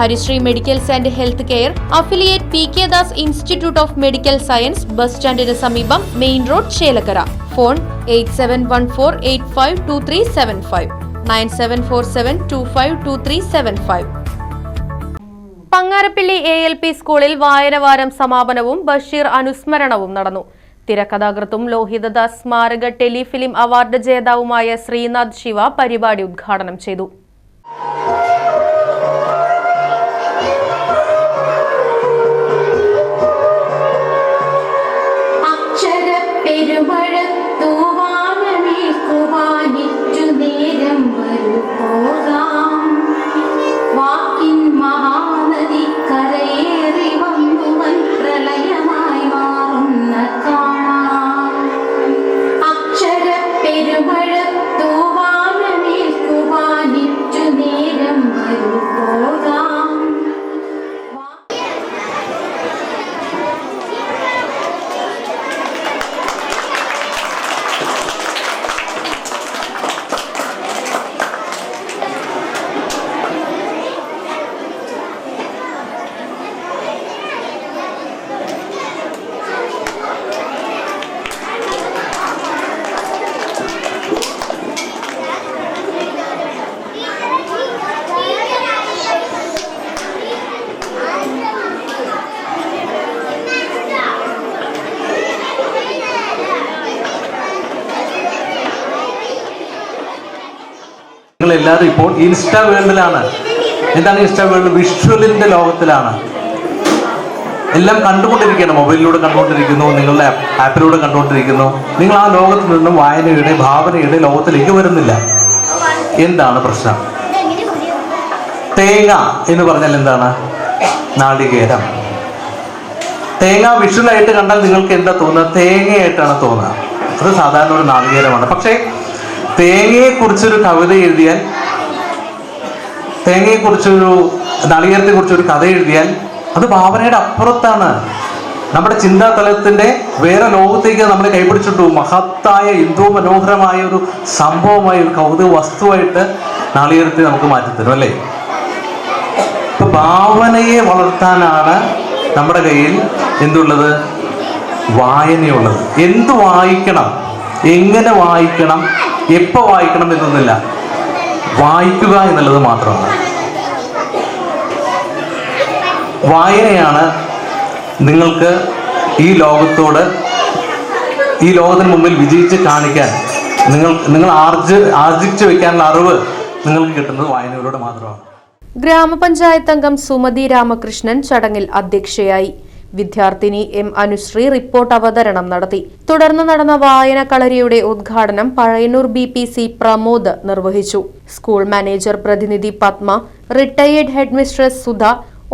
Harisree medicals and health care affiliate P K Das institute of medical science bus സ്റ്റാൻഡിന് സമീപം main road Chelakkara. Phone eight seven one four eight five two three seven five. Nine seven four seven two five two three seven five. Pangarappilly A L P സ്കൂളിൽ വായനവാരം സമാപനവും ബഷീർ അനുസ്മരണവും നടന്നു. തിരക്കഥാകൃത്തും ലോഹിതദാസ് സ്മാരക telefilm award ജേതാവുമായ ശ്രീനാഥ് ശിവ പരിപാടി ഉദ്ഘാടനം ചെയ്തു. എല്ലാവരും ഇപ്പോൾ ഇൻസ്റ്റ വേൾഡിലാണ് എന്താണ് ഇൻസ്റ്റ വേൾഡ് വിഷ്വലിന്റെ ലോകത്തിലാണ്. എല്ലാം കണ്ടുകൊണ്ടിരിക്കുകയാണ്. മൊബൈലിലൂടെ കണ്ടുകൊണ്ടിരിക്കുന്നു നിങ്ങളുടെ ആപ്പിലൂടെ കണ്ടുകൊണ്ടിരിക്കുന്നു. നിങ്ങൾ ആ ലോകത്ത് നിന്നും വായനയുടെ ഭാവനയുടെ ലോകത്തിലേക്ക് വരുന്നില്ല. എന്താണ് പ്രശ്നം? തേങ്ങ എന്ന് പറഞ്ഞാൽ എന്താണ്? നാളികേരം. തേങ്ങ വിഷ്വലായിട്ട് കണ്ടാൽ നിങ്ങൾക്ക് എന്താ തോന്നുക? തേങ്ങയായിട്ടാണ് തോന്നുക. അത് സാധാരണ ഒരു നാളികേരമാണ്. പക്ഷേ തേങ്ങയെ കുറിച്ചൊരു കവിത എഴുതിയാൽ തേങ്ങയെ കുറിച്ചൊരു നളികരത്തെ കുറിച്ചൊരു കഥ എഴുതിയാൽ അത് ഭാവനയുടെ അപ്പുറത്താണ്. നമ്മുടെ ചിന്താ തലത്തിന്റെ വേറെ ലോകത്തേക്ക് നമ്മൾ കൈപിടിച്ചിട്ടു മഹത്തായ എന്തോ മനോഹരമായ ഒരു സംഭവമായി ഒരു കൗതുക വസ്തുവായിട്ട് നാളികേരത്തെ നമുക്ക് മാറ്റിത്തരും അല്ലേ? ഇപ്പൊ ഭാവനയെ വളർത്താനാണ് നമ്മുടെ കയ്യിൽ എന്തുള്ളത്? വായനയുള്ളത്. എന്ത് വായിക്കണം? എങ്ങനെ വായിക്കണം? എപ്പോൾ വായിക്കണം എന്നൊന്നുമില്ല. വായിക്കുക എന്നുള്ളത് മാത്രമാണ്. വായനയാണ് നിങ്ങൾക്ക് ഈ ലോകത്തോട് ഈ ലോകത്തിന് മുമ്പിൽ വിജയിച്ച് കാണിക്കാൻ നിങ്ങൾ നിങ്ങൾ ആർജ് ആർജിച്ചു വെക്കാനുള്ള അറിവ് നിങ്ങൾക്ക് കിട്ടുന്നത് വായനയിലൂടെ മാത്രമാണ്. ഗ്രാമപഞ്ചായത്ത് അംഗം സുമതി രാമകൃഷ്ണൻ ചടങ്ങിൽ അധ്യക്ഷയായി. വിദ്യാർത്ഥിനി എം അനുശ്രീ റിപ്പോർട്ട് അവതരണം നടത്തി. തുടർന്ന് നടന്ന വായന കളരിയുടെ ഉദ്ഘാടനം Pazhayannur B P C Pramod നിർവഹിച്ചു. സ്കൂൾ മാനേജർ പ്രതിനിധി Padma retired headmistress Sudha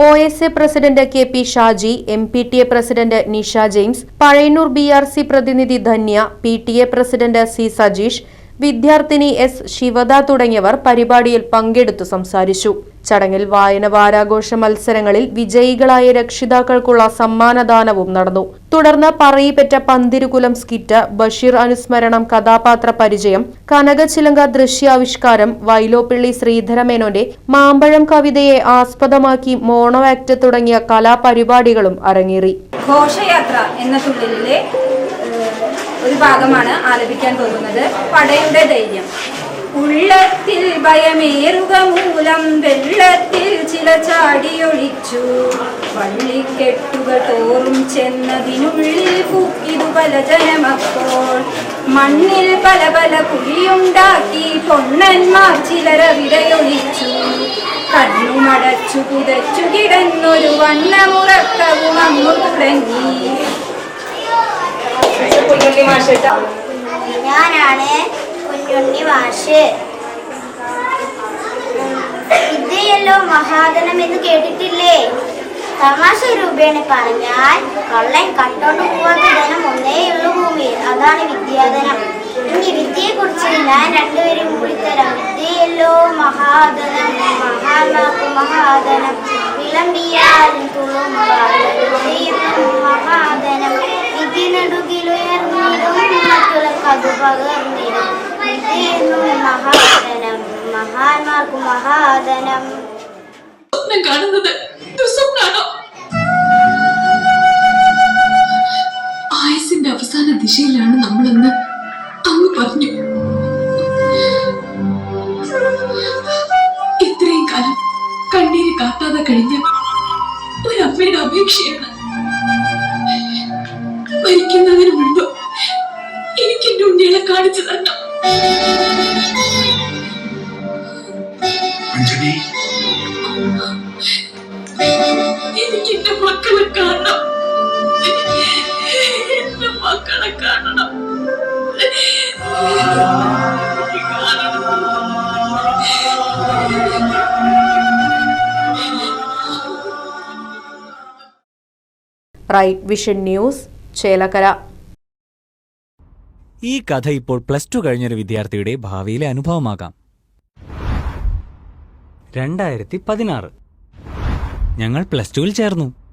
O S A president K P Shaji M P T A president Nisha James Pazhayannur B R C പ്രതിനിധി Dhanya P T A president C Sajeesh വിദ്യാർത്ഥിനി S. Shivada തുടങ്ങിയവർ പരിപാടിയിൽ പങ്കെടുത്തു സംസാരിച്ചു. ചടങ്ങിൽ വായന വാരാഘോഷ മത്സരങ്ങളിൽ വിജയികളായ രക്ഷിതാക്കൾക്കുള്ള സമ്മാനദാനവും നടന്നു. തുടർന്ന് പറയിപ്പറ്റ പന്തിരുകുലം സ്കിറ്റ് ബഷീർ അനുസ്മരണം കഥാപാത്ര പരിചയം കനകച്ചിലങ്ക ദൃശ്യാവിഷ്കാരം വൈലോപ്പിള്ളി ശ്രീധരമേനോന്റെ മാമ്പഴം കവിതയെ ആസ്പദമാക്കി മോണോ ആക്ട് തുടങ്ങിയ കലാപരിപാടികളും അരങ്ങേറി. ഘോഷയാത്ര എന്ന തുള്ളിലെ ഒരു ഭാഗമാണ് ആലപിക്കാൻ പോകുന്നത്. പടയുടെ ധൈര്യം ഉള്ളത്തിൽ ഭയമേറുക മൂലം വെള്ളത്തിൽ ചില ചാടിയൊഴിച്ചു. വള്ളിക്കെട്ടുകൾ തോറും ചെന്നതിനുള്ളിൽ പൂക്കിതു പല ജനമപ്പോൾ. മണ്ണിൽ പല പല കുഴിയുണ്ടാക്കി പൊണ്ണന്മാർ ചിലര വിടയൊഴിച്ചു. കണ്ണുമടച്ചു പുതച്ചു കിടന്നൊരു വണ്ണമുറക്കവും അങ്ങു തുടങ്ങി. ഞാനാണ് കുഞ്ഞുണ്ണി മാഷ്. വിദ്യയല്ലോ മഹാധനം എന്ന് കേട്ടിട്ടില്ലേ? തമാശ രൂപേണ പറഞ്ഞാൽ കള്ളൻ കട്ടോണ്ട് പോവാത്ത ധനം ഒന്നേയുള്ളൂ ഭൂമിയിൽ അതാണ് വിദ്യാധനം. ഇനി വിദ്യയെ കുറിച്ച് ഞാൻ രണ്ടുപേരും കൂടി തരാം. വിദ്യയല്ലോ മഹാധനം മഹാത്മാക്കു മഹാധനം വിളമ്പിയാലും തുളും മഹാധനം ആയുസിന്റെ അവസാന ദിശയിലാണ് നമ്മളെന്ന് അങ്ങ് പറഞ്ഞു. ഇത്രയും കാലം കണ്ണീര് കാട്ടാതെ കഴിഞ്ഞ ഒരു അമ്മയുടെ അപേക്ഷയാണ് മക്കളെ കാണണം എന്റെ മക്കളെ കാണണം. Right vision news Chelakkara. ഈ കഥ ഇപ്പോൾ പ്ലസ് ടു കഴിഞ്ഞൊരു വിദ്യാർത്ഥിയുടെ ഭാവിയിലെ അനുഭവമാകാം. രണ്ടായിരത്തി പതിനാറ്. ഞങ്ങൾ പ്ലസ് ടുവിൽ ചേർന്നു.